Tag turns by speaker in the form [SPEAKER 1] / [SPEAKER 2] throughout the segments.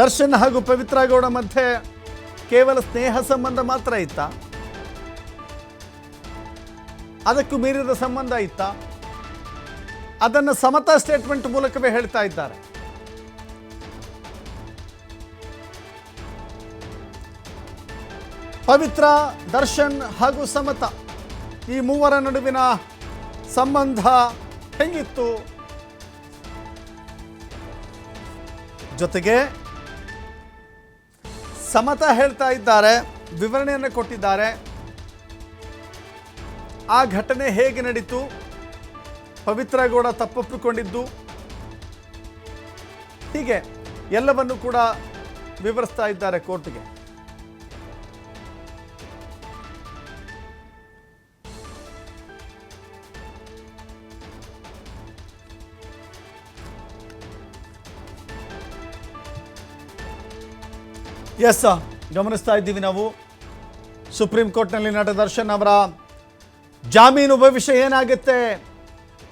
[SPEAKER 1] ದರ್ಶನ್ ಹಾಗೂ ಪವಿತ್ರ ಗೌಡ ಮಧ್ಯೆ ಕೇವಲ ಸ್ನೇಹ ಸಂಬಂಧ ಮಾತ್ರ ಇತ್ತ? ಅದಕ್ಕೂ ಮೀರಿದ ಸಂಬಂಧ ಇತ್ತ? ಅದನ್ನು ಸಮತಾ ಸ್ಟೇಟ್ಮೆಂಟ್ ಮೂಲಕವೇ ಹೇಳ್ತಾ ಇದ್ದಾರೆ. ಪವಿತ್ರ, ದರ್ಶನ್ ಹಾಗೂ ಸಮತ ಈ ಮೂವರ ನಡುವಿನ ಸಂಬಂಧ ಹೆಂಗಿತ್ತು? ಜೊತೆಗೆ ಸಮತ ಹೇಳ್ತಾ ಇದ್ದಾರೆ, ವಿವರಣೆಯನ್ನು ಕೊಟ್ಟಿದ್ದಾರೆ. ಆ ಘಟನೆ ಹೇಗೆ ನಡೀತು? ಪವಿತ್ರ ಗೌಡ ತಪ್ಪೊಪ್ಪಿಕೊಂಡಿದ್ದು. ಹೀಗೆ ಎಲ್ಲವನ್ನು ಕೂಡ ವಿವರಿಸ್ತಾ ಇದ್ದಾರೆ ಕೋರ್ಟ್ಗೆ. ಎಸ್ ಗಮನಿಸ್ತಾ ಇದ್ದೀವಿ ನಾವು. ಸುಪ್ರೀಂ ಕೋರ್ಟ್ನಲ್ಲಿ ನಟ ದರ್ಶನ್ ಅವರ ಜಾಮೀನು ಭವಿಷ್ಯ ಏನಾಗುತ್ತೆ?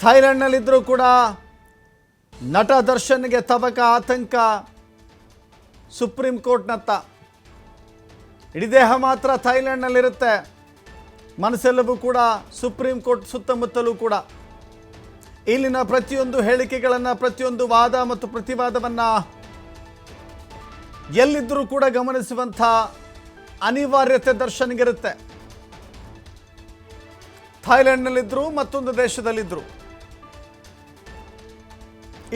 [SPEAKER 1] ಥೈಲ್ಯಾಂಡ್ನಲ್ಲಿದ್ದರೂ ಕೂಡ ನಟ ದರ್ಶನ್ಗೆ ತಬಕ ಆತಂಕ. ಸುಪ್ರೀಂ ಕೋರ್ಟ್ನತ್ತ ಇಡೀ ದೇಹ ಮಾತ್ರ ಥೈಲ್ಯಾಂಡ್ನಲ್ಲಿರುತ್ತೆ ಮನಸ್ಸೆಲ್ಲವೂ ಕೂಡ ಸುಪ್ರೀಂ ಕೋರ್ಟ್ ಸುತ್ತಮುತ್ತಲೂ ಕೂಡ. ಇಲ್ಲಿನ ಪ್ರತಿಯೊಂದು ಹೇಳಿಕೆಗಳನ್ನು, ಪ್ರತಿಯೊಂದು ವಾದ ಮತ್ತು ಪ್ರತಿವಾದವನ್ನು ಎಲ್ಲಿದ್ದರೂ ಕೂಡ ಗಮನಿಸುವಂಥ ಅನಿವಾರ್ಯತೆ ದರ್ಶನ್ಗಿರುತ್ತೆ. ಥಾಯ್ಲೆಂಡ್ನಲ್ಲಿದ್ದರು ಮತ್ತೊಂದು ದೇಶದಲ್ಲಿದ್ದರು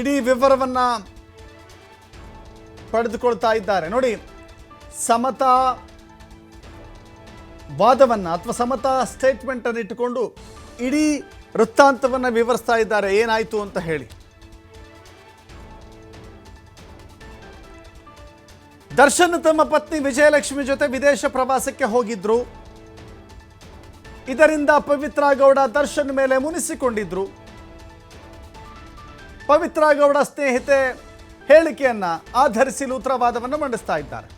[SPEAKER 1] ಇಡೀ ವಿವರವನ್ನು ಪಡೆದುಕೊಳ್ತಾ ಇದ್ದಾರೆ. ನೋಡಿ, ಸಮತಾ ವಾದವನ್ನು ಅಥವಾ ಸಮತಾ ಸ್ಟೇಟ್ಮೆಂಟನ್ನು ಇಟ್ಟುಕೊಂಡು ಇಡೀ ವೃತ್ತಾಂತವನ್ನು ವಿವರಿಸ್ತಾ ಇದ್ದಾರೆ. ಏನಾಯಿತು ಅಂತ ಹೇಳಿ. ದರ್ಶನ್ ತಮ್ಮ ಪತ್ನಿ ವಿಜಯಲಕ್ಷ್ಮಿ ಜೊತೆ ವಿದೇಶ ಪ್ರವಾಸಕ್ಕೆ ಹೋಗಿದ್ರು. ಇದರಿಂದ ಪವಿತ್ರ ಗೌಡ ದರ್ಶನ್ ಮೇಲೆ ಮುನಿಸಿಕೊಂಡಿದ್ರು. ಪವಿತ್ರ ಗೌಡ ಸ್ನೇಹಿತೆ ಹೇಳಿಕೆಯನ್ನ ಆಧರಿಸಿ ಲೂತ್ರವಾದವನ್ನು ಮಂಡಿಸ್ತಾ ಇದ್ದಾರೆ.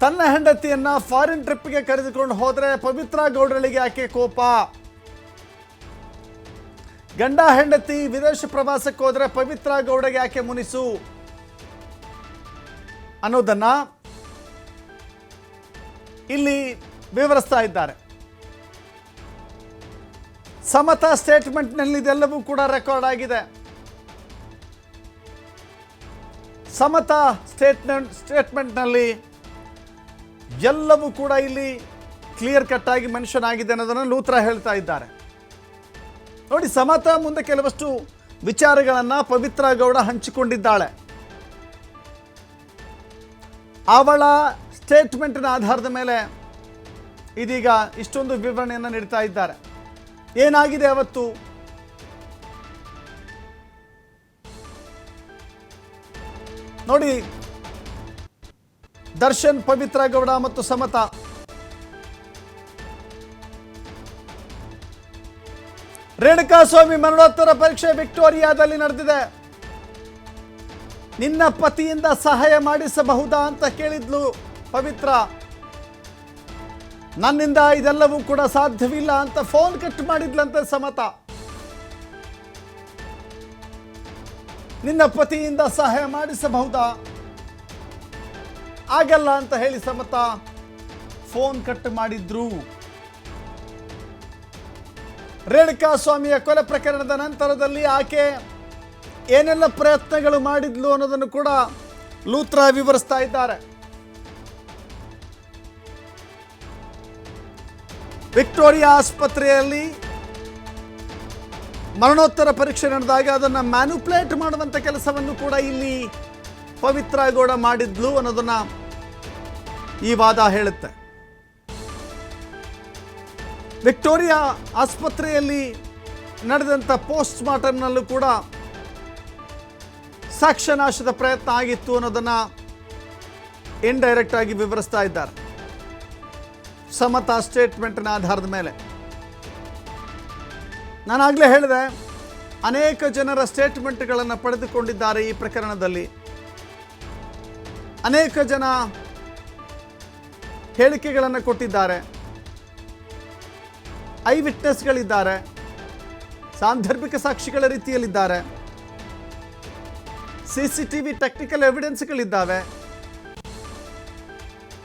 [SPEAKER 1] ತನ್ನ ಹೆಂಡತಿಯನ್ನ ಫಾರಿನ್ ಟ್ರಿಪ್ಗೆ ಕರೆದುಕೊಂಡು ಹೋದ್ರೆ ಪವಿತ್ರ ಗೌಡರಿಗೆ ಯಾಕೆ ಕೋಪ? ಗಂಡ ಹೆಂಡತಿ ವಿದೇಶ ಪ್ರವಾಸಕ್ಕೆ ಹೋದ್ರೆ ಪವಿತ್ರ ಗೌಡಗೆ ಯಾಕೆ ಮುನಿಸು? ಅನ್ನೋದನ್ನ ಇಲ್ಲಿ ವಿವರಿಸ್ತಾ ಇದ್ದಾರೆ. ಸಮತಾ ಸ್ಟೇಟ್ಮೆಂಟ್ನಲ್ಲಿ ಇದೆಲ್ಲವೂ ಕೂಡ ರೆಕಾರ್ಡ್ ಆಗಿದೆ. ಸಮತಾ ಸ್ಟೇಟ್ಮೆಂಟ್ ಸ್ಟೇಟ್ಮೆಂಟ್ನಲ್ಲಿ ಎಲ್ಲವೂ ಕೂಡ ಇಲ್ಲಿ ಕ್ಲಿಯರ್ ಕಟ್ ಆಗಿ ಮೆನ್ಷನ್ ಆಗಿದೆ ಅನ್ನೋದನ್ನು ಲೂತ್ರ ಹೇಳ್ತಾ ಇದ್ದಾರೆ. ನೋಡಿ, ಸಮತಾ ಮುಂದೆ ಕೆಲವಷ್ಟು ವಿಚಾರಗಳನ್ನು ಪವಿತ್ರ ಗೌಡ ಹಂಚಿಕೊಂಡಿದ್ದಾಳೆ. ಅವಳ ಸ್ಟೇಟ್ಮೆಂಟಿನ ಆಧಾರದ ಮೇಲೆ ಇದೀಗ ಇಷ್ಟೊಂದು ವಿವರಣೆಯನ್ನು ನೀಡ್ತಾ ಇದ್ದಾರೆ. ಏನಾಗಿದೆ ಅವತ್ತು? ನೋಡಿ, ದರ್ಶನ್, ಪವಿತ್ರ ಗೌಡ ಮತ್ತು ಸಮತ. ರೇಣುಕಾ ಸ್ವಾಮಿ ಮರಣೋತ್ತರ ಪರೀಕ್ಷೆ ವಿಕ್ಟೋರಿಯಾದಲ್ಲಿ ನಡೆದಿದೆ. ನಿನ್ನ ಪತಿಯಿಂದ ಸಹಾಯ ಮಾಡಿಸಬಹುದಾ ಅಂತ ಕೇಳಿದ್ಲು ಪವಿತ್ರ. ನನ್ನಿಂದ ಇದೆಲ್ಲವೂ ಕೂಡ ಸಾಧ್ಯವಿಲ್ಲ ಅಂತ ಫೋನ್ ಕಟ್ ಮಾಡಿದ್ಲಂತೆ ಸಮತ. ನಿನ್ನ ಪತಿಯಿಂದ ಸಹಾಯ ಮಾಡಿಸಬಹುದಾ? ಆಗಲ್ಲ ಅಂತ ಹೇಳಿ ಸಮತ ಫೋನ್ ಕಟ್ ಮಾಡಿದ್ರು. ರೇಣುಕಾ ಸ್ವಾಮಿಯ ಕೊಲೆ ಪ್ರಕರಣದ ನಂತರದಲ್ಲಿ ಆಕೆ ಏನೆಲ್ಲ ಪ್ರಯತ್ನಗಳು ಮಾಡಿದ್ಲು ಅನ್ನೋದನ್ನು ಕೂಡ ಲೂತ್ರ ವಿವರಿಸ್ತಾ ಇದ್ದಾರೆ. ವಿಕ್ಟೋರಿಯಾ ಆಸ್ಪತ್ರೆಯಲ್ಲಿ ಮರಣೋತ್ತರ ಪರೀಕ್ಷೆ ನಡೆದಾಗ ಅದನ್ನು ಮ್ಯಾನುಪ್ಲೇಟ್ ಮಾಡುವಂಥ ಕೆಲಸವನ್ನು ಕೂಡ ಇಲ್ಲಿ ಪವಿತ್ರ ಗೌಡ ಮಾಡಿದ್ಲು ಅನ್ನೋದನ್ನ ಈ ವಾದ ಹೇಳುತ್ತೆ. ವಿಕ್ಟೋರಿಯಾ ಆಸ್ಪತ್ರೆಯಲ್ಲಿ ನಡೆದಂಥ ಪೋಸ್ಟ್ ಮಾರ್ಟಮ್ನಲ್ಲೂ ಕೂಡ ಸಾಕ್ಷ್ಯನಾಶದ ಪ್ರಯತ್ನ ಆಗಿತ್ತು ಅನ್ನೋದನ್ನು ಇಂಡೈರೆಕ್ಟ್ ಆಗಿ ವಿವರಿಸ್ತಾ ಇದ್ದಾರೆ. ಸಮತಾ ಸ್ಟೇಟ್ಮೆಂಟ್ನ ಆಧಾರದ ಮೇಲೆ. ನಾನಾಗಲೇ ಹೇಳಿದೆ, ಅನೇಕ ಜನರ ಸ್ಟೇಟ್ಮೆಂಟ್ಗಳನ್ನು ಪಡೆದುಕೊಂಡಿದ್ದಾರೆ ಈ ಪ್ರಕರಣದಲ್ಲಿ. ಅನೇಕ ಜನ ಹೇಳಿಕೆಗಳನ್ನು ಕೊಟ್ಟಿದ್ದಾರೆ. ಐ ವಿಟ್ನೆಸ್ಗಳಿದ್ದಾರೆ ಸಾಂದರ್ಭಿಕ ಸಾಕ್ಷಿಗಳ ರೀತಿಯಲ್ಲಿದ್ದಾರೆ. C C T V technical ಎವಿಡೆನ್ಸ್ಗಳಿದ್ದಾವೆ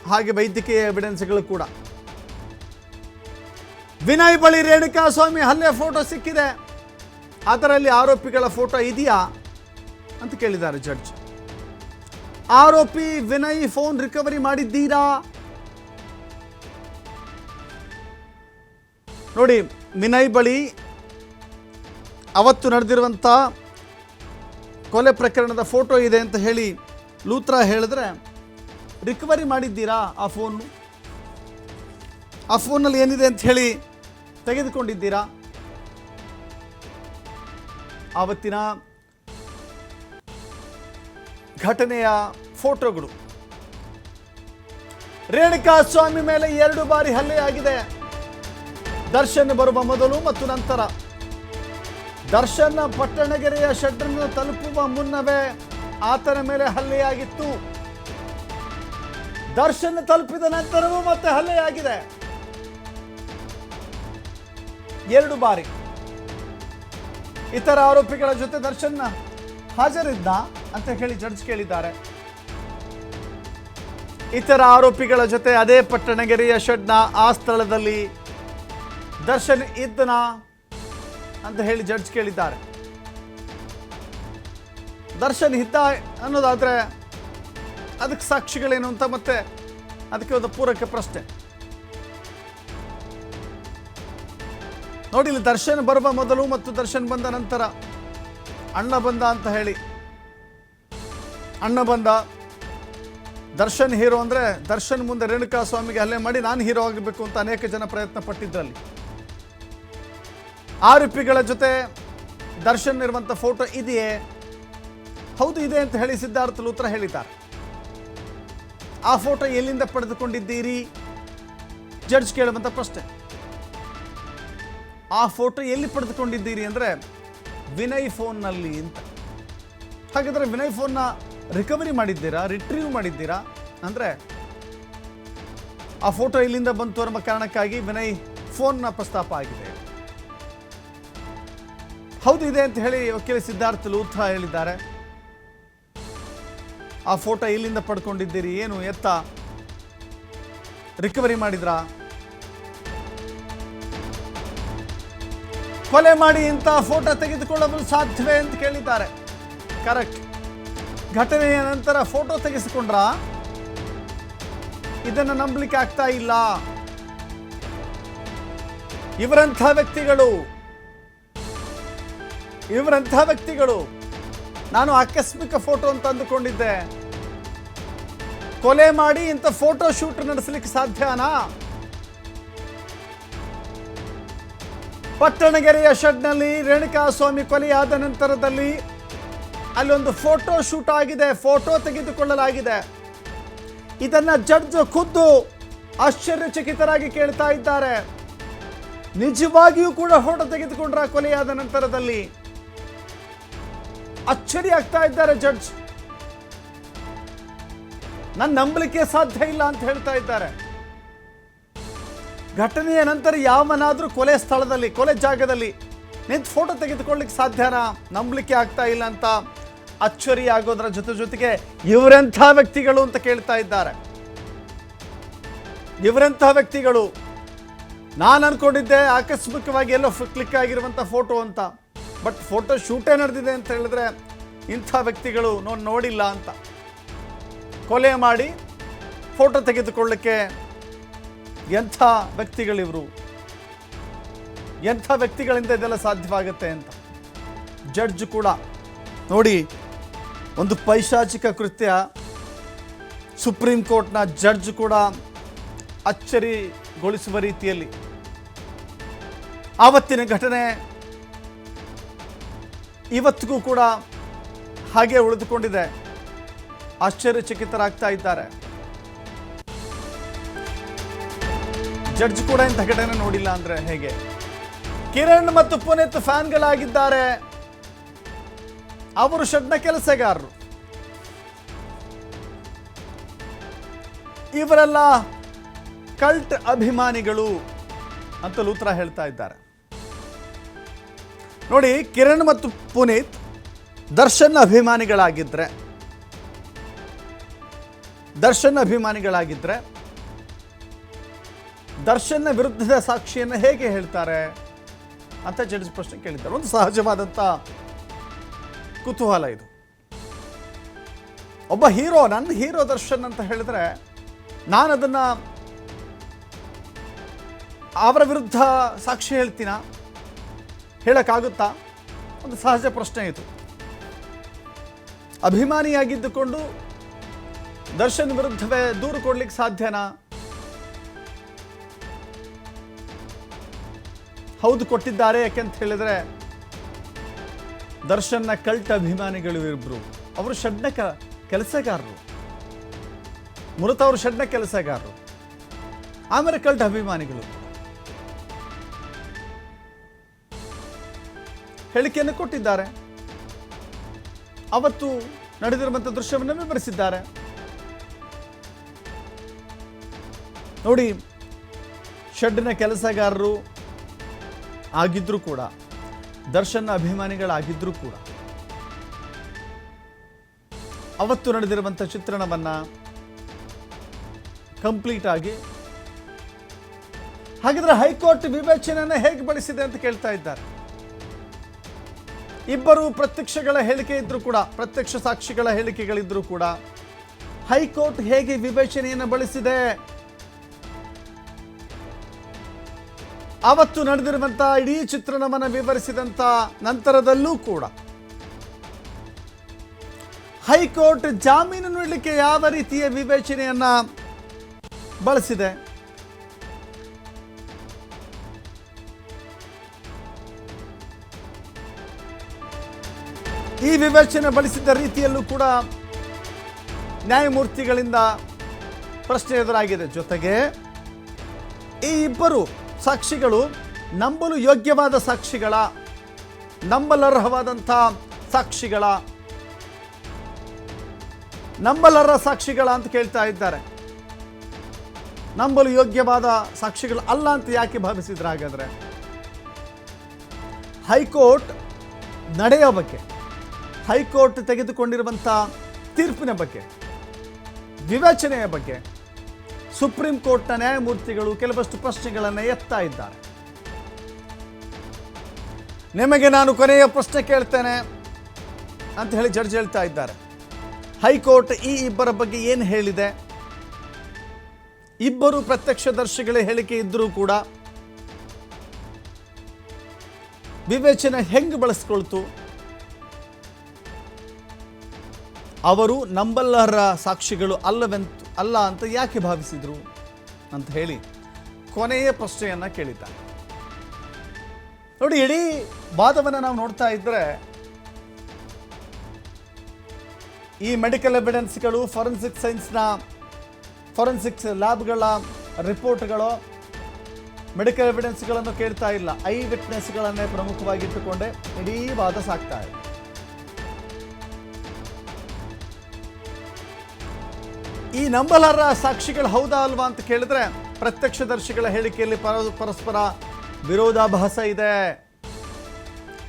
[SPEAKER 1] ಹಾಗೆ ವೈದ್ಯಕೀಯ ಎವಿಡೆನ್ಸ್ಗಳು ಕೂಡ. ವಿನಯ್ ಬಳಿ ರೇಣುಕಾ ಸ್ವಾಮಿ ಹಲ್ಲೆ ಫೋಟೋ ಸಿಕ್ಕಿದೆ. ಅದರಲ್ಲಿ ಆರೋಪಿಗಳ ಫೋಟೋ ಇದೆಯಾ? ಅಂತ ಕೇಳಿದ್ದಾರೆ ಜಡ್ಜ್ ಆರೋಪಿ ವಿನಯ್ ಫೋನ್ ರಿಕವರಿ ಮಾಡಿದ್ದೀರಾ? ನೋಡಿ, ವಿನಯ್ ಬಳಿ ಅವತ್ತು ನಡೆದಿರುವಂಥ ಕೊಲೆ ಪ್ರಕರಣದ ಫೋಟೋ ಇದೆ ಅಂತ ಹೇಳಿ ಲೂತ್ರಾ ಹೇಳಿದ್ರೆ, ರಿಕವರಿ ಮಾಡಿದ್ದೀರಾ ಆ ಫೋನು? ಆ ಫೋನಲ್ಲಿ ಏನಿದೆ ಅಂತ ಹೇಳಿ ತೆಗೆದುಕೊಂಡಿದ್ದೀರಾ? ಆವತ್ತಿನ ಘಟನೆಯ ಫೋಟೋಗಳು. ರೇಣುಕಾ ಸ್ವಾಮಿ ಮೇಲೆ ಎರಡು ಬಾರಿ ಹಲ್ಲೆಯಾಗಿದೆ ದರ್ಶನ್ ಬರುವ ಮೊದಲು ಮತ್ತು ನಂತರ. ದರ್ಶನ್ ಪಟ್ಟಣಗೆರೆಯ ಶೆಡ್ಡನ್ನು ತಲುಪುವ ಮುನ್ನವೇ ಆತನ ಮೇಲೆ ಹಲ್ಲೆಯಾಗಿತ್ತು. ದರ್ಶನ್ ತಲುಪಿದ ನಂತರವೂ ಮತ್ತೆ ಹಲ್ಲೆಯಾಗಿದೆ. ಎರಡು ಬಾರಿ. ಇತರ ಆರೋಪಿಗಳ ಜೊತೆ ದರ್ಶನ್ ಹಾಜರಿದ್ದ ಅಂತ ಹೇಳಿ ಜಡ್ಜ್ ಕೇಳಿದ್ದಾರೆ. ಇತರ ಆರೋಪಿಗಳ ಜೊತೆ ಅದೇ ಪಟ್ಟಣಗೆರೆಯ ಶೆಡ್ನ ಆ ಸ್ಥಳದಲ್ಲಿ ದರ್ಶನ್ ಇದ್ದನ ಅಂತ ಹೇಳಿ ಜಡ್ಜ್ ಕೇಳಿದ್ದಾರೆ. ದರ್ಶನ್ ಹಿತ ಅನ್ನೋದಾದ್ರೆ ಅದಕ್ಕೆ ಸಾಕ್ಷಿಗಳೇನು ಅಂತ ಮತ್ತೆ ಅದಕ್ಕೆ ಒಂದು ಪೂರಕ ಪ್ರಶ್ನೆ. ನೋಡಿ, ಇಲ್ಲಿ ದರ್ಶನ್ ಬರುವ ಮೊದಲು ಮತ್ತು ದರ್ಶನ್ ಬಂದ ನಂತರ ಅಣ್ಣ ಬಂದ ಅಂತ ಹೇಳಿ. ಅಣ್ಣ ಬಂದ. ದರ್ಶನ್ ಹೀರೋ ಅಂದ್ರೆ ದರ್ಶನ್ ಮುಂದೆ ರೇಣುಕಾ ಸ್ವಾಮಿಗೆ ಹಲ್ಲೆ ಮಾಡಿ ನಾನು ಹೀರೋ ಆಗಬೇಕು ಅಂತ ಅನೇಕ ಜನ ಪ್ರಯತ್ನ ಪಟ್ಟಿದ್ರಲ್ಲಿ ಆರೋಪಿಗಳ ಜೊತೆ ದರ್ಶನ್ ಇರುವಂಥ ಫೋಟೋ ಇದೆಯೇ? ಹೌದು, ಇದೆ ಅಂತ ಹೇಳಿ ಸಿದ್ಧಾರ್ಥ ಲೂತ್ರ ಹೇಳಿದ್ದಾರೆ. ಆ ಫೋಟೋ ಎಲ್ಲಿಂದ ಪಡೆದುಕೊಂಡಿದ್ದೀರಿ? ಜಡ್ಜ್ ಕೇಳುವಂಥ ಪ್ರಶ್ನೆ. ಆ ಫೋಟೋ ಎಲ್ಲಿ ಪಡೆದುಕೊಂಡಿದ್ದೀರಿ ಅಂದ್ರೆ ವಿನಯ್ ಫೋನ್ನಲ್ಲಿ ಅಂತ. ಹಾಗಾದ್ರೆ ವಿನಯ್ ಫೋನ್ನ ರಿಕವರಿ ಮಾಡಿದ್ದೀರಾ? ರಿಟ್ರೀವ್ ಮಾಡಿದ್ದೀರಾ? ಅಂದ್ರೆ ಆ ಫೋಟೋ ಇಲ್ಲಿಂದ ಬಂತು ಅನ್ನೋ ಕಾರಣಕ್ಕಾಗಿ ವಿನಯ್ ಫೋನ್ನ ಪ್ರಸ್ತಾಪ ಆಗಿದೆ. ಹೌದು ಇದೆ ಅಂತ ಹೇಳಿ ವಕೀಲ ಸಿದ್ಧಾರ್ಥ ಲೂಥ ಹೇಳಿದ್ದಾರೆ. ಆ ಫೋಟೋ ಇಲ್ಲಿಂದ ಪಡ್ಕೊಂಡಿದ್ದೀರಿ? ಏನು ಎತ್ತ? ರಿಕವರಿ ಮಾಡಿದ್ರಾ? ಕೊಲೆ ಮಾಡಿ ಇಂಥ ಫೋಟೋ ತೆಗೆದುಕೊಳ್ಳಲು ಸಾಧ್ಯವೇ ಅಂತ ಕೇಳಿದ್ದಾರೆ. ಕರೆಕ್ಟ್. ಘಟನೆಯ ನಂತರ ಫೋಟೋ ತೆಗೆಸಿಕೊಂಡ್ರ? ಇದನ್ನು ನಂಬಲಿಕ್ಕೆ ಆಗ್ತಾ ಇಲ್ಲ. ಇವರಂಥ ವ್ಯಕ್ತಿಗಳು ಇವರಂಥ ವ್ಯಕ್ತಿಗಳು. ನಾನು ಆಕಸ್ಮಿಕ ಫೋಟೋ ಅಂತ ಅಂದುಕೊಂಡಿದ್ದೆ. ಕೊಲೆ ಮಾಡಿ ಇಂಥ ಫೋಟೋ ಶೂಟ್ ನಡೆಸಲಿಕ್ಕೆ ಸಾಧ್ಯನಾ? ಪಟ್ಟಣಗೆರೆಯ ಶೆಡ್ನಲ್ಲಿ ರೇಣುಕಾ ಸ್ವಾಮಿ ಕೊಲೆಯಾದ ನಂತರದಲ್ಲಿ ಅಲ್ಲೊಂದು ಫೋಟೋ ಶೂಟ್ ಆಗಿದೆ. ಫೋಟೋ ತೆಗೆದುಕೊಳ್ಳಲಾಗಿದೆ. ಇದನ್ನ ಜಡ್ಜ್ ಖುದ್ದು ಆಶ್ಚರ್ಯಚಕಿತರಾಗಿ ಕೇಳ್ತಾ ಇದ್ದಾರೆ. ನಿಜವಾಗಿಯೂ ಕೂಡ ಫೋಟೋ ತೆಗೆದುಕೊಂಡ್ರ ಕೊಲೆಯಾದ ನಂತರದಲ್ಲಿ. ಅಚ್ಚರಿ ಆಗ್ತಾ ಇದ್ದಾರೆ ಜಡ್ಜ್. ನನ್ನ ನಂಬಲಿಕ್ಕೆ ಸಾಧ್ಯ ಇಲ್ಲ ಅಂತ ಹೇಳ್ತಾ ಇದ್ದಾರೆ. ಘಟನೆಯ ನಂತರ ಯಾವನಾದರೂ ಕೊಲೆ ಸ್ಥಳದಲ್ಲಿ, ಕೊಲೆ ಜಾಗದಲ್ಲಿ ನಿಂತು ಫೋಟೋ ತೆಗೆದುಕೊಳ್ಳಿಕ್ಕೆ ಸಾಧ್ಯನಾ? ನಂಬಲಿಕ್ಕೆ ಆಗ್ತಾ ಇಲ್ಲ ಅಂತ ಅಚ್ಚರಿ ಆಗೋದ್ರ ಜೊತೆ ಜೊತೆಗೆ ಇವರೆಂಥ ವ್ಯಕ್ತಿಗಳು ಅಂತ ಕೇಳ್ತಾ ಇದ್ದಾರೆ. ಇವರೆಂಥ ವ್ಯಕ್ತಿಗಳು, ನಾನು ಅನ್ಕೊಂಡಿದ್ದೆ ಆಕಸ್ಮಿಕವಾಗಿ ಎಲ್ಲೋ ಕ್ಲಿಕ್ ಆಗಿರುವಂಥ ಫೋಟೋ ಅಂತ. ಬಟ್ ಫೋಟೋ ಶೂಟೇ ನಡೆದಿದೆ ಅಂತ ಹೇಳಿದ್ರೆ ಇಂಥ ವ್ಯಕ್ತಿಗಳು ನೋ ನೋಡಿಲ್ಲ ಅಂತ. ಕೊಲೆ ಮಾಡಿ ಫೋಟೋ ತೆಗೆದುಕೊಳ್ಳಕ್ಕೆ ಎಂಥ ವ್ಯಕ್ತಿಗಳಿವರು? ಎಂಥ ವ್ಯಕ್ತಿಗಳಿಂದ ಇದೆಲ್ಲ ಸಾಧ್ಯವಾಗುತ್ತೆ ಅಂತ. ಜಡ್ಜ್ ಕೂಡ. ನೋಡಿ, ಒಂದು ಪೈಶಾಚಿಕ ಕೃತ್ಯ. ಸುಪ್ರೀಂ ಕೋರ್ಟ್ನ ಜಡ್ಜ್ ಕೂಡ ಅಚ್ಚರಿಗೊಳಿಸುವ ರೀತಿಯಲ್ಲಿ. ಆವತ್ತಿನ ಘಟನೆ ಇವತ್ತಿಗೂ ಕೂಡ ಹಾಗೆ ಉಳಿದುಕೊಂಡಿದೆ. ಆಶ್ಚರ್ಯಚಕಿತರಾಗ್ತಾ ಇದ್ದಾರೆ. ಜಡ್ಜ್ ಕೂಡ ಇಂಥ ಘಟನೆ ನೋಡಿಲ್ಲ ಅಂದ್ರೆ ಹೇಗೆ? ಕಿರಣ್ ಮತ್ತು ಪುನೀತ್ ಫ್ಯಾನ್ಗಳಾಗಿದ್ದಾರೆ. ಅವರು ಶಗ್ನ ಕೆಲಸಗಾರರು. ಇವರೆಲ್ಲ ಕಲ್ಟ್ ಅಭಿಮಾನಿಗಳು ಅಂತ ಲೂತ್ರ ಹೇಳ್ತಾ ಇದ್ದಾರೆ. ನೋಡಿ, ಕಿರಣ್ ಮತ್ತು ಪುನೀತ್ ದರ್ಶನ್ ಅಭಿಮಾನಿಗಳಾಗಿದ್ದರೆ ದರ್ಶನ್ ಅಭಿಮಾನಿಗಳಾಗಿದ್ದರೆ ದರ್ಶನ್ನ ವಿರುದ್ಧದ ಸಾಕ್ಷಿಯನ್ನು ಹೇಗೆ ಹೇಳ್ತಾರೆ ಅಂತ ಜಡ್ಜ್ ಪ್ರಶ್ನೆ ಕೇಳಿದ್ದಾರೆ. ಒಂದು ಸಹಜವಾದಂಥ ಕುತೂಹಲ ಇದು. ಒಬ್ಬ ಹೀರೋ, ನನ್ನ ಹೀರೋ ದರ್ಶನ್ ಅಂತ ಹೇಳಿದ್ರೆ ನಾನು ಅದನ್ನ ಅವರ ವಿರುದ್ಧ ಸಾಕ್ಷಿ ಹೇಳ್ತೀನ? ಹೇಳಕ್ಕಾಗುತ್ತಾ? ಒಂದು ಸಹಜ ಪ್ರಶ್ನೆ ಇದು. ಅಭಿಮಾನಿಯಾಗಿದ್ದುಕೊಂಡು ದರ್ಶನ್ ವಿರುದ್ಧವೇ ದೂರು ಕೊಡ್ಲಿಕ್ಕೆ ಸಾಧ್ಯನಾ? ಹೌದು ಕೊಟ್ಟಿದ್ದಾರೆ, ಯಾಕೆಂತ ಹೇಳಿದ್ರೆ ದರ್ಶನ್ನ ಕಲ್ಟ್ ಅಭಿಮಾನಿಗಳು ಇಬ್ರು. ಅವರು ಷಡ್ನ ಕ, ಕೆಲಸಗಾರರು. ಮೃತ ಅವರು ಷಡ್ನ ಕೆಲಸಗಾರರು. ಆಮೇಲೆ ಕಲ್ಟ್ ಅಭಿಮಾನಿಗಳು. ಹೇಳಿಕೆಯನ್ನು ಕೊಟ್ಟಿದ್ದಾರೆ. ಅವತ್ತು ನಡೆದಿರುವಂಥ ದೃಶ್ಯವನ್ನು ವಿವರಿಸಿದ್ದಾರೆ. ನೋಡಿ ಶೆಡ್ನ ಕೆಲಸಗಾರರು ಆಗಿದ್ರೂ ಕೂಡ, ದರ್ಶನ ಅಭಿಮಾನಿಗಳಾಗಿದ್ರೂ ಕೂಡ, ಅವತ್ತು ನಡೆದಿರುವಂಥ ಚಿತ್ರಣವನ್ನ ಕಂಪ್ಲೀಟ್ ಆಗಿ ಹಾಗಿದ್ರೆ ಹೈಕೋರ್ಟ್ ವಿವೇಚನೆಯನ್ನು ಹೇಗೆ ಬಳಸಿದೆ ಅಂತ ಕೇಳ್ತಾ ಇದ್ದಾರೆ. ಇಬ್ಬರು ಪ್ರತ್ಯಕ್ಷಗಳ ಹೇಳಿಕೆ ಇದ್ದರೂ ಕೂಡ, ಪ್ರತ್ಯಕ್ಷ ಸಾಕ್ಷಿಗಳ ಹೇಳಿಕೆಗಳಿದ್ದರೂ ಕೂಡ ಹೈಕೋರ್ಟ್ ಹೇಗೆ ವಿವೇಚನೆಯನ್ನು ಬಳಸಿದೆ? ಅವತ್ತು ನಡೆದಿರುವಂಥ ಇಡೀ ಚಿತ್ರಣವನ್ನು ವಿವರಿಸಿದಂಥ ನಂತರದಲ್ಲೂ ಕೂಡ ಹೈಕೋರ್ಟ್ ಜಾಮೀನು ನೀಡಲಿಕ್ಕೆ ಯಾವ ರೀತಿಯ ವಿವೇಚನೆಯನ್ನ ಬಳಸಿದೆ? ಈ ವಿವೇಚನೆ ಬಳಸಿದ್ದ ರೀತಿಯಲ್ಲೂ ಕೂಡ ನ್ಯಾಯಮೂರ್ತಿಗಳಿಂದ ಪ್ರಶ್ನೆ ಎದುರಾಗಿದೆ. ಜೊತೆಗೆ ಈ ಇಬ್ಬರು ಸಾಕ್ಷಿಗಳು ನಂಬಲು ಯೋಗ್ಯವಾದ ಸಾಕ್ಷಿಗಳ, ನಂಬಲರ್ಹವಾದಂಥ ಸಾಕ್ಷಿಗಳ, ನಂಬಲರ್ಹ ಸಾಕ್ಷಿಗಳ ಅಂತ ಕೇಳ್ತಾ ಇದ್ದಾರೆ. ನಂಬಲು ಯೋಗ್ಯವಾದ ಸಾಕ್ಷಿಗಳು ಅಲ್ಲ ಅಂತ ಯಾಕೆ ಭಾವಿಸಿದ್ರೆ ಹಾಗಾದರೆ ಹೈಕೋರ್ಟ್ ನಡೆಯ ಬಗ್ಗೆ ಹೈಕೋರ್ಟ್ ತೆಗೆದುಕೊಂಡಿರುವಂಥ ತೀರ್ಪಿನ ಬಗ್ಗೆ, ವಿವೇಚನೆಯ ಬಗ್ಗೆ ಸುಪ್ರೀಂ ಕೋರ್ಟ್ನ ನ್ಯಾಯಮೂರ್ತಿಗಳು ಕೆಲವಷ್ಟು ಪ್ರಶ್ನೆಗಳನ್ನು ಎತ್ತಾ ಇದ್ದಾರೆ. ನಿಮಗೆ ನಾನು ಕೊನೆಯ ಪ್ರಶ್ನೆ ಕೇಳ್ತೇನೆ ಅಂತ ಹೇಳಿ ಜಡ್ಜ್ ಹೇಳ್ತಾ ಇದ್ದಾರೆ. ಹೈಕೋರ್ಟ್ ಈ ಇಬ್ಬರ ಬಗ್ಗೆ ಏನು ಹೇಳಿದೆ? ಇಬ್ಬರು ಪ್ರತ್ಯಕ್ಷದರ್ಶಿಗಳ ಹೇಳಿಕೆ ಇದ್ದರೂ ಕೂಡ ವಿವೇಚನೆ ಹೆಂಗೆ ಬಳಸ್ಕೊಳ್ತು? ಅವರು ನಂಬಲ್ಲರ ಸಾಕ್ಷಿಗಳು ಅಲ್ಲವೆಂತ ಅಲ್ಲ ಅಂತ ಯಾಕೆ ಭಾವಿಸಿದರು ಅಂತ ಹೇಳಿ ಕೊನೆಯ ಪ್ರಶ್ನೆಯನ್ನ ಕೇಳಿದ್ದಾರೆ ನೋಡಿ, ಇಡೀ ವಾದವನ್ನು ನಾವು ನೋಡ್ತಾ ಇದ್ರೆ ಈ ಮೆಡಿಕಲ್ ಎವಿಡೆನ್ಸ್ಗಳು, ಫಾರೆನ್ಸಿಕ್ ಸೈನ್ಸ್ನ, ಫಾರೆನ್ಸಿಕ್ಸ್ ಲ್ಯಾಬ್ಗಳ ರಿಪೋರ್ಟ್ಗಳು ಮೆಡಿಕಲ್ ಎವಿಡೆನ್ಸ್ಗಳನ್ನು ಕೇಳ್ತಾ ಇಲ್ಲ. ಐ ವಿಟ್ನೆಸ್ಗಳನ್ನೇ ಪ್ರಮುಖವಾಗಿಟ್ಟುಕೊಂಡೇ ಇಡೀ ವಾದ ಸಾಕ್ತಾ ಇದೆ. ಈ ನಂಬಲಾರ ಸಾಕ್ಷಿಗಳು ಹೌದಾ ಅಲ್ವಾ ಅಂತ ಕೇಳಿದ್ರೆ ಪ್ರತ್ಯಕ್ಷದರ್ಶಿಗಳ ಹೇಳಿಕೆಯಲ್ಲಿ ಪರ- ಪರಸ್ಪರ ವಿರೋಧಾಭಾಸ ಇದೆ.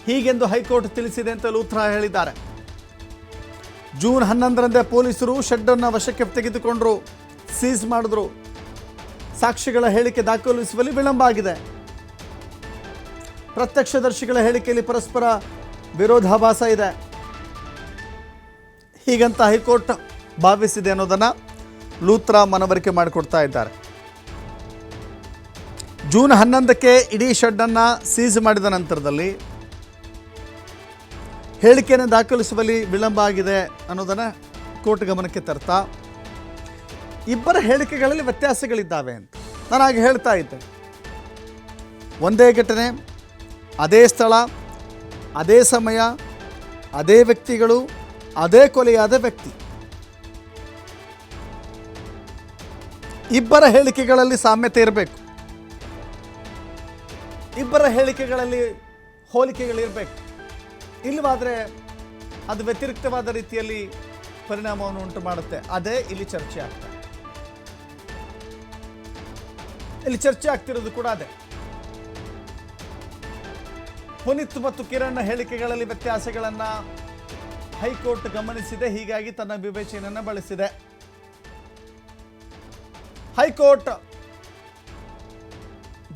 [SPEAKER 1] ಹೀಗೆಂದು ಹೈಕೋರ್ಟ್ ತಿಳಿಸಿದೆ ಅಂತ ಲೂಥ್ರಾ ಹೇಳಿದ್ದಾರೆ. ಜೂನ್ ಹನ್ನೊಂದರಂದೇ ಪೊಲೀಸರು ಶೆಡ್ಡನ್ನು ವಶಕ್ಕೆ ತೆಗೆದುಕೊಂಡ್ರು. ಸೀಸ್ ಮಾಡಿದ್ರು. ಸಾಕ್ಷಿಗಳ ಹೇಳಿಕೆ ದಾಖಲಿಸುವಲ್ಲಿ ವಿಳಂಬ ಆಗಿದೆ. ಪ್ರತ್ಯಕ್ಷದರ್ಶಿಗಳ ಹೇಳಿಕೆಯಲ್ಲಿ ಪರಸ್ಪರ ವಿರೋಧಾಭಾಸ ಇದೆ. ಹೀಗಂತ ಹೈಕೋರ್ಟ್ ಭಾವಿಸಿದೆ ಅನ್ನೋದನ್ನ ಲೂತ್ರಾ ಮನವರಿಕೆ ಮಾಡಿಕೊಡ್ತಾ ಇದ್ದಾರೆ. ಜೂನ್ ಹನ್ನೊಂದಕ್ಕೆ ಇಡೀ ಶೆಡ್ಡನ್ನು ಸೀಸ್ ಮಾಡಿದ ನಂತರದಲ್ಲಿ ಹೇಳಿಕೆಯನ್ನು ದಾಖಲಿಸುವಲ್ಲಿ ವಿಳಂಬ ಆಗಿದೆ ಅನ್ನೋದನ್ನು ಕೋರ್ಟ್ ಗಮನಕ್ಕೆ ತರ್ತಾ, ಇಬ್ಬರ ಹೇಳಿಕೆಗಳಲ್ಲಿ ವ್ಯತ್ಯಾಸಗಳಿದ್ದಾವೆ ಅಂತ ನಾನು ಹಾಗೆ ಹೇಳ್ತಾ ಇದ್ದೆ. ಒಂದೇ ಘಟನೆ, ಅದೇ ಸ್ಥಳ, ಅದೇ ಸಮಯ, ಅದೇ ವ್ಯಕ್ತಿಗಳು, ಅದೇ ಕೊಲೆಯಾದ ವ್ಯಕ್ತಿ. ಇಬ್ಬರ ಹೇಳಿಕೆಗಳಲ್ಲಿ ಸಾಮ್ಯತೆ ಇರಬೇಕು. ಇಬ್ಬರ ಹೇಳಿಕೆಗಳಲ್ಲಿ ಹೋಲಿಕೆಗಳಿರಬೇಕು. ಇಲ್ಲವಾದರೆ ಅದು ವ್ಯತಿರಿಕ್ತವಾದ ರೀತಿಯಲ್ಲಿ ಪರಿಣಾಮವನ್ನು ಉಂಟು ಮಾಡುತ್ತೆ. ಅದೇ ಇಲ್ಲಿ ಚರ್ಚೆ ಆಗ್ತದೆ ಇಲ್ಲಿ ಚರ್ಚೆ ಆಗ್ತಿರೋದು ಕೂಡ ಅದೇ. ಪುನೀತ್ ಮತ್ತು ಕಿರಣ್ ಹೇಳಿಕೆಗಳಲ್ಲಿ ವ್ಯತ್ಯಾಸಗಳನ್ನು ಹೈಕೋರ್ಟ್ ಗಮನಿಸಿದೆ. ಹೀಗಾಗಿ ತನ್ನ ವಿವೇಚನೆಯನ್ನು ಬಳಸಿದೆ. ಹೈಕೋರ್ಟ್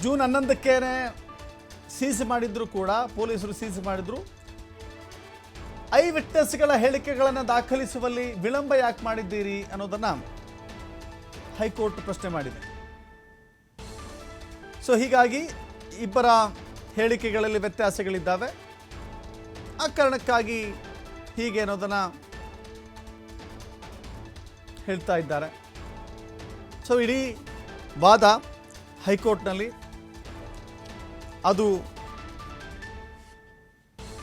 [SPEAKER 1] ಜೂನ್ ಹನ್ನೊಂದಕ್ಕೇನೆ ಸೀಸ್ ಮಾಡಿದ್ರು ಕೂಡ, ಪೊಲೀಸರು ಸೀಸ್ ಮಾಡಿದ್ರು. ಐ ವಿಟ್ನೆಸ್ಗಳ ಹೇಳಿಕೆಗಳನ್ನು ದಾಖಲಿಸುವಲ್ಲಿ ವಿಳಂಬ ಯಾಕೆ ಮಾಡಿದ್ದೀರಿ ಅನ್ನೋದನ್ನ ಹೈಕೋರ್ಟ್ ಪ್ರಶ್ನೆ ಮಾಡಿದೆ. ಸೊ ಹೀಗಾಗಿ ಇಬ್ಬರ ಹೇಳಿಕೆಗಳಲ್ಲಿ ವ್ಯತ್ಯಾಸಗಳಿದ್ದಾವೆ. ಆ ಕಾರಣಕ್ಕಾಗಿ ಹೀಗೆ ಅನ್ನೋದನ್ನು ಹೇಳ್ತಾ ಇದ್ದಾರೆ. ಸೊ ಇಡೀ ವಾದ ಹೈಕೋರ್ಟ್ನಲ್ಲಿ ಅದು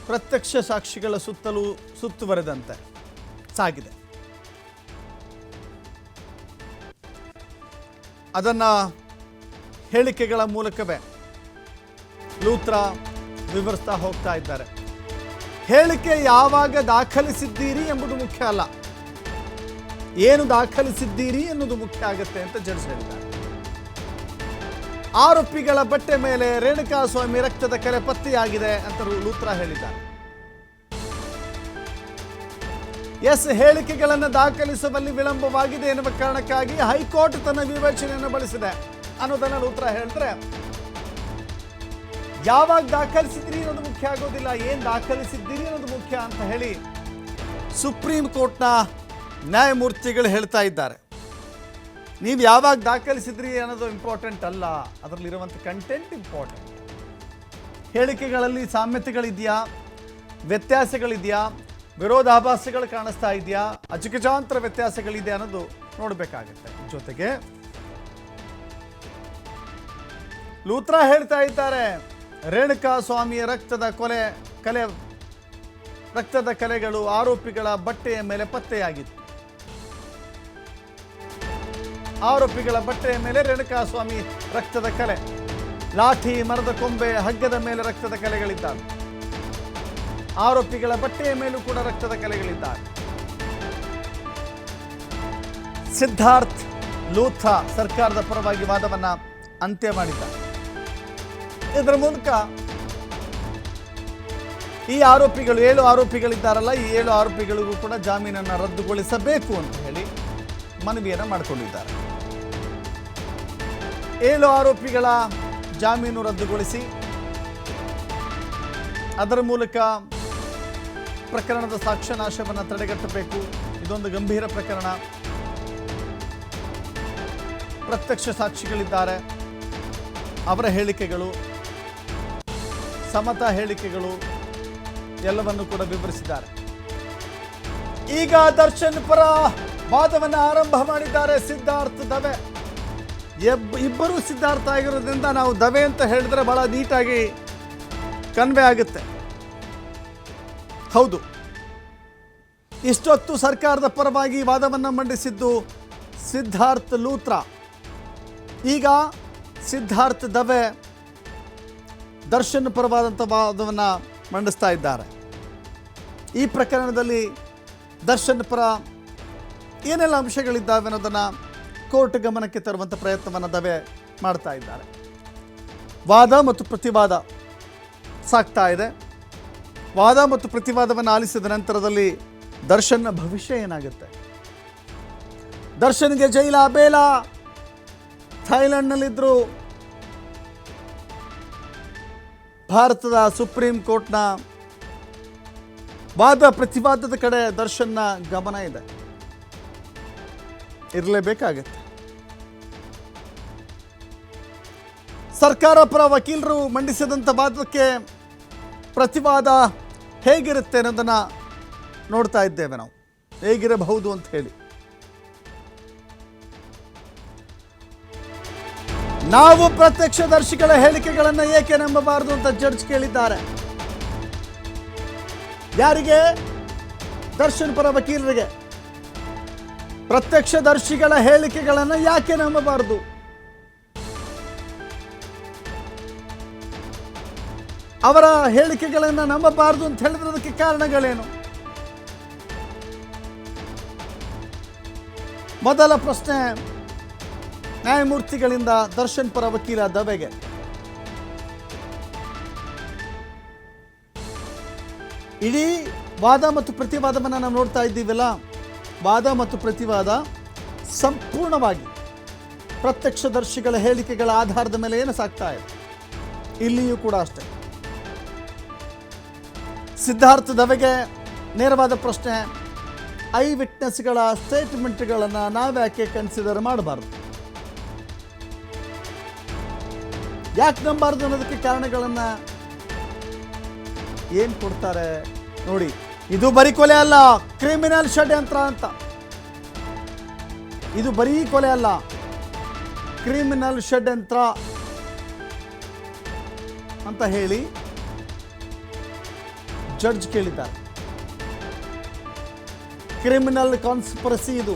[SPEAKER 1] ಪ್ರತ್ಯಕ್ಷ ಸಾಕ್ಷಿಗಳ ಸುತ್ತಲೂ ಸುತ್ತುವರೆದಂತೆ ಸಾಗಿದೆ. ಅದನ್ನು ಹೇಳಿಕೆಗಳ ಮೂಲಕವೇ ಲೂತ್ರ ವಿವರಿಸ್ತಾ ಹೋಗ್ತಾ ಇದ್ದಾರೆ. ಹೇಳಿಕೆ ಯಾವಾಗ ದಾಖಲಿಸಿದ್ದೀರಿ ಎಂಬುದು ಮುಖ್ಯ ಅಲ್ಲ. ಏನು ದಾಖಲಿಸಿದ್ದೀರಿ ಎನ್ನುವುದು ಮುಖ್ಯ ಆಗುತ್ತೆ ಅಂತ ಜಡ್ಜ್ ಹೇಳಿದ್ದಾರೆ. ಆರೋಪಿಗಳ ಬಟ್ಟೆ ಮೇಲೆ ರೇಣುಕಾಸ್ವಾಮಿ ರಕ್ತದ ಕಲೆ ಪತ್ತೆಯಾಗಿದೆ ಅಂತ ಲೂತ್ರ ಹೇಳಿದ್ದಾರೆ. ಎಸ್, ಹೇಳಿಕೆಗಳನ್ನು ದಾಖಲಿಸುವಲ್ಲಿ ವಿಳಂಬವಾಗಿದೆ ಎನ್ನುವ ಕಾರಣಕ್ಕಾಗಿ ಹೈಕೋರ್ಟ್ ತನ್ನ ವಿವೇಚನೆಯನ್ನು ಬಳಸಿದೆ. ಅನ್ನೋದನ್ನ ಲೂತ್ರ ಹೇಳಿದ್ರೆ, ಯಾವಾಗ ದಾಖಲಿಸಿದ್ರಿ ಅನ್ನೋದು ಮುಖ್ಯ ಆಗೋದಿಲ್ಲ, ಏನ್ ದಾಖಲಿಸಿದ್ದೀರಿ ಅನ್ನೋದು ಮುಖ್ಯ ಅಂತ ಹೇಳಿ ಸುಪ್ರೀಂ ಕೋರ್ಟ್ನ ನ್ಯಾಯಮೂರ್ತಿಗಳು ಹೇಳ್ತಾ ಇದ್ದಾರೆ. ನೀವು ಯಾವಾಗ ದಾಖಲಿಸಿದ್ರಿ ಅನ್ನೋದು ಇಂಪಾರ್ಟೆಂಟ್ ಅಲ್ಲ. ಅದರಲ್ಲಿರುವಂಥ ಕಂಟೆಂಟ್ ಇಂಪಾರ್ಟೆಂಟ್ ಹೇಳಿಕೆಗಳಲ್ಲಿ ಸಾಮ್ಯತೆಗಳಿದೆಯಾ? ವ್ಯತ್ಯಾಸಗಳಿದೆಯಾ? ವಿರೋಧಾಭಾಸಗಳು ಕಾಣಿಸ್ತಾ ಇದೆಯಾ? ಅಜಗಜಾಂತರ ವ್ಯತ್ಯಾಸಗಳಿದೆ ಅನ್ನೋದು ನೋಡಬೇಕಾಗುತ್ತೆ. ಜೊತೆಗೆ ಲೂತ್ರಾ ಹೇಳ್ತಾ ಇದ್ದಾರೆ, ರೇಣುಕಾ ಸ್ವಾಮಿಯ ರಕ್ತದ ಕೊಲೆ, ಕಲೆ, ರಕ್ತದ ಕಲೆಗಳು ಆರೋಪಿಗಳ ಬಟ್ಟೆಯ ಮೇಲೆ ಪತ್ತೆಯಾಗಿತ್ತು. ಆರೋಪಿಗಳ ಬಟ್ಟೆಯ ಮೇಲೆ ರೇಣುಕಾಸ್ವಾಮಿ ರಕ್ತದ ಕಲೆ. ಲಾಠಿ, ಮರದ ಕೊಂಬೆ, ಹಗ್ಗದ ಮೇಲೆ ರಕ್ತದ ಕಲೆಗಳಿದ್ದಾವೆ. ಆರೋಪಿಗಳ ಬಟ್ಟೆಯ ಮೇಲೂ ಕೂಡ ರಕ್ತದ ಕಲೆಗಳಿದ್ದಾವೆ. ಸಿದ್ಧಾರ್ಥ್ ಲೂಥಾ ಸರ್ಕಾರದ ಪರವಾಗಿ ವಾದವನ್ನ ಅಂತ್ಯ ಮಾಡಿದ್ದಾರೆ. ಇದರ ಮೂಲಕ ಈ ಆರೋಪಿಗಳು, ಏಳು ಆರೋಪಿಗಳಿದ್ದಾರಲ್ಲ, ಈ ಏಳು ಆರೋಪಿಗಳಿಗೂ ಕೂಡ ಜಾಮೀನನ್ನು ರದ್ದುಗೊಳಿಸಬೇಕು ಅಂತ. ಮನವಿಯನ್ನು ಮಾಡಿಕೊಂಡಿದ್ದಾರೆ. ಏಳು ಆರೋಪಿಗಳ ಜಾಮೀನು ರದ್ದುಗೊಳಿಸಿ ಅದರ ಮೂಲಕ ಪ್ರಕರಣದ ಸಾಕ್ಷ್ಯನಾಶವನ್ನು ತಡೆಗಟ್ಟಬೇಕು. ಇದೊಂದು ಗಂಭೀರ ಪ್ರಕರಣ. ಪ್ರತ್ಯಕ್ಷ ಸಾಕ್ಷಿಗಳಿದ್ದಾರೆ. ಅವರ ಹೇಳಿಕೆಗಳು, ಸಮತಾ ಹೇಳಿಕೆಗಳು ಎಲ್ಲವನ್ನು ಕೂಡ ವಿವರಿಸಿದ್ದಾರೆ. ಈಗ ದರ್ಶನ್ ಪರ ವಾದವನ್ನು ಆರಂಭ ಮಾಡಿದ್ದಾರೆ ಸಿದ್ಧಾರ್ಥ ದವೆ. ಎಬ್- ಇಬ್ಬರೂ ಸಿದ್ಧಾರ್ಥ ಆಗಿರೋದ್ರಿಂದ ನಾವು ದವೆ ಅಂತ ಹೇಳಿದ್ರೆ ಬಹಳ ನೀಟಾಗಿ ಕನ್ವೆ ಆಗುತ್ತೆ. ಹೌದು. ಇಷ್ಟೊತ್ತು ಸರ್ಕಾರದ ಪರವಾಗಿ ವಾದವನ್ನು ಮಂಡಿಸಿದ್ದು ಸಿದ್ಧಾರ್ಥ ಲೂತ್ರ. ಈಗ ಸಿದ್ಧಾರ್ಥ ದವೆ ದರ್ಶನ ಪರವಾದಂಥ ವಾದವನ್ನು ಮಂಡಿಸ್ತಾ ಇದ್ದಾರೆ. ಈ ಪ್ರಕರಣದಲ್ಲಿ ದರ್ಶನ್ ಪರ ಏನೆಲ್ಲ ಅಂಶಗಳಿದ್ದಾವೆ ಅನ್ನೋದನ್ನು ಕೋರ್ಟ್ ಗಮನಕ್ಕೆ ತರುವಂಥ ಪ್ರಯತ್ನವನ್ನು ದವೆ ಮಾಡ್ತಾ ಇದ್ದಾರೆ. ವಾದ ಮತ್ತು ಪ್ರತಿವಾದ ಸಾಕ್ತಾ ಇದೆ. ವಾದ ಮತ್ತು ಪ್ರತಿವಾದವನ್ನು ಆಲಿಸಿದ ನಂತರದಲ್ಲಿ ದರ್ಶನ್ನ ಭವಿಷ್ಯ ಏನಾಗುತ್ತೆ? ದರ್ಶನ್ಗೆ ಜೈಲ ಬೇಲ? ಥೈಲ್ಯಾಂಡ್ನಲ್ಲಿದ್ದರು ಭಾರತದ ಸುಪ್ರೀಂ ಕೋರ್ಟ್ನ ವಾದ ಪ್ರತಿವಾದದ ಕಡೆ ದರ್ಶನ್ನ ಗಮನ ಇದೆ. ಇರಲೇಬೇಕಾಗತ್ತೆ. ಸರ್ಕಾರ ಪರ ವಕೀಲರು ಮಂಡಿಸಿದಂಥ ವಾದಕ್ಕೆ ಪ್ರತಿವಾದ ಹೇಗಿರುತ್ತೆ ಅನ್ನೋದನ್ನು ನೋಡ್ತಾ ಇದ್ದೇವೆ ನಾವು. ಹೇಗಿರಬಹುದು ಅಂತ ಹೇಳಿ. ನಾವು ಪ್ರತ್ಯಕ್ಷದರ್ಶಿಗಳ ಹೇಳಿಕೆಗಳನ್ನು ಏಕೆ ನಂಬಬಾರದು ಅಂತ ಜಡ್ಜ್ ಕೇಳಿದ್ದಾರೆ. ಯಾರಿಗೆ? ದರ್ಶನ್ ಪರ ವಕೀಲರಿಗೆ. ಪ್ರತ್ಯಕ್ಷದರ್ಶಿಗಳ ಹೇಳಿಕೆಗಳನ್ನು ಯಾಕೆ ನಂಬಬಾರದು? ಅವರ ಹೇಳಿಕೆಗಳನ್ನು ನಂಬಬಾರದು ಅಂತ ಹೇಳಿದ್ರೆ ಅದಕ್ಕೆ ಕಾರಣಗಳೇನು? ಮೊದಲ ಪ್ರಶ್ನೆ, ನ್ಯಾಯಮೂರ್ತಿಗಳಿಂದ ದರ್ಶನ್ ಪರ ವಕೀಲ ದವೆಗೆ. ಇಡೀ ವಾದ ಮತ್ತು ಪ್ರತಿವಾದವನ್ನು ನಾವು ನೋಡ್ತಾ ಇದ್ದೀವಲ್ಲ ವಾದ ಮತ್ತು ಪ್ರತಿವಾದ ಸಂಪೂರ್ಣವಾಗಿ ಪ್ರತ್ಯಕ್ಷದರ್ಶಿಗಳ ಹೇಳಿಕೆಗಳ ಆಧಾರದ ಮೇಲೆ ಏನು ಸಾಕ್ತಾ ಇದೆ ಇಲ್ಲಿಯೂ ಕೂಡ ಅಷ್ಟೇ. ಸಿದ್ಧಾರ್ಥ ದವೆಗೆ ನೇರವಾದ ಪ್ರಶ್ನೆ, ಐ ವಿಟ್ನೆಸ್ಗಳ ಸ್ಟೇಟ್ಮೆಂಟ್ಗಳನ್ನು ನಾವ್ಯಾಕೆ ಕನ್ಸಿಡರ್ ಮಾಡಬಾರ್ದು? ಯಾಕೆ ನಂಬಾರ್ದು ಅನ್ನೋದಕ್ಕೆ ಕಾರಣಗಳನ್ನು ಏನು ಕೊಡ್ತಾರೆ ನೋಡಿ. ಇದು ಬರೀ ಕೊಲೆ ಅಲ್ಲ ಕ್ರಿಮಿನಲ್ ಷಡ್ಯಂತ್ರ ಅಂತ. ಇದು ಬರೀ ಕೊಲೆ ಅಲ್ಲ ಕ್ರಿಮಿನಲ್ ಷಡ್ಯಂತ್ರ ಅಂತ ಹೇಳಿ ಜಡ್ಜ್ ಕೇಳಿದ್ದಾರೆ. ಕ್ರಿಮಿನಲ್ ಕಾನ್ಸ್ಪರಸಿ ಇದು.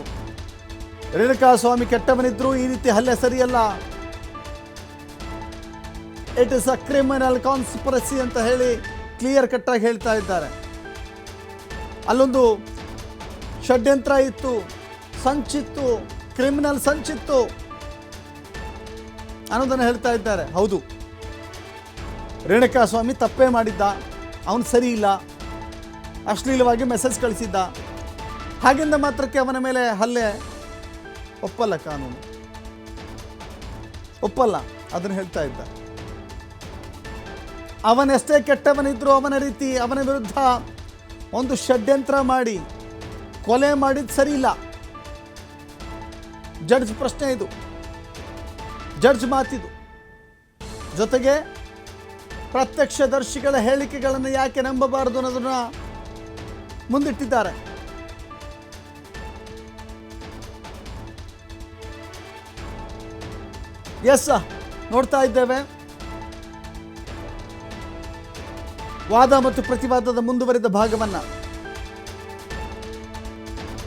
[SPEAKER 1] ರೇಣುಕಾ ಸ್ವಾಮಿ ಕೆಟ್ಟವನಿದ್ರು ಈ ರೀತಿ ಹಲ್ಲೆ ಸರಿಯಲ್ಲ. It is a criminal conspiracy ಅಂತ ಹೇಳಿ ಕ್ಲಿಯರ್ ಕಟ್ಟಾಗಿ ಹೇಳ್ತಾ ಇದ್ದಾರೆ. ಅಲ್ಲೊಂದು ಷಡ್ಯಂತ್ರ ಇತ್ತು, ಸಂಚಿತ್ತು ಕ್ರಿಮಿನಲ್ ಸಂಚಿತ್ತು. ಅನ್ನೋದನ್ನು ಹೇಳ್ತಾ ಇದ್ದಾರೆ. ಹೌದು. ರೇಣುಕಾ ಸ್ವಾಮಿ ತಪ್ಪೇ ಮಾಡಿದ್ದ, ಅವನು ಸರಿ ಇಲ್ಲ. ಅಶ್ಲೀಲವಾಗಿ ಮೆಸೇಜ್ ಕಳಿಸಿದ್ದ. ಹಾಗೆಂದ ಮಾತ್ರಕ್ಕೆ ಅವನ ಮೇಲೆ ಹಲ್ಲೆ? ಒಪ್ಪಲ್ಲ ಕಾನೂನು. ಒಪ್ಪಲ್ಲ, ಅದನ್ನು ಹೇಳ್ತಾ ಇದ್ದ. ಅವನೆಷ್ಟೇ ಕೆಟ್ಟವನಿದ್ರು, ಅವನ ರೀತಿ, ಅವನ ವಿರುದ್ಧ ಒಂದು ಷಡ್ಯಂತ್ರ ಮಾಡಿ, ಕೊಲೆ ಮಾಡಿದ್ದು ಸರಿ ಇಲ್ಲ. ಜಡ್ಜ್ ಪ್ರಶ್ನೆ ಇದು. ಜಡ್ಜ್ ಮಾತಿದು. ಜೊತೆಗೆ ಪ್ರತ್ಯಕ್ಷದರ್ಶಿಗಳ ಹೇಳಿಕೆಗಳನ್ನು ಯಾಕೆ ನಂಬಬಾರದು ಅನ್ನೋದನ್ನ ಮುಂದಿಟ್ಟಿದ್ದಾರೆ. ಎಸ್ ನೋಡ್ತಾ ಇದ್ದೇವೆ. ವಾದ ಮತ್ತು ಪ್ರತಿವಾದದ ಮುಂದುವರಿದ ಭಾಗವನ್ನು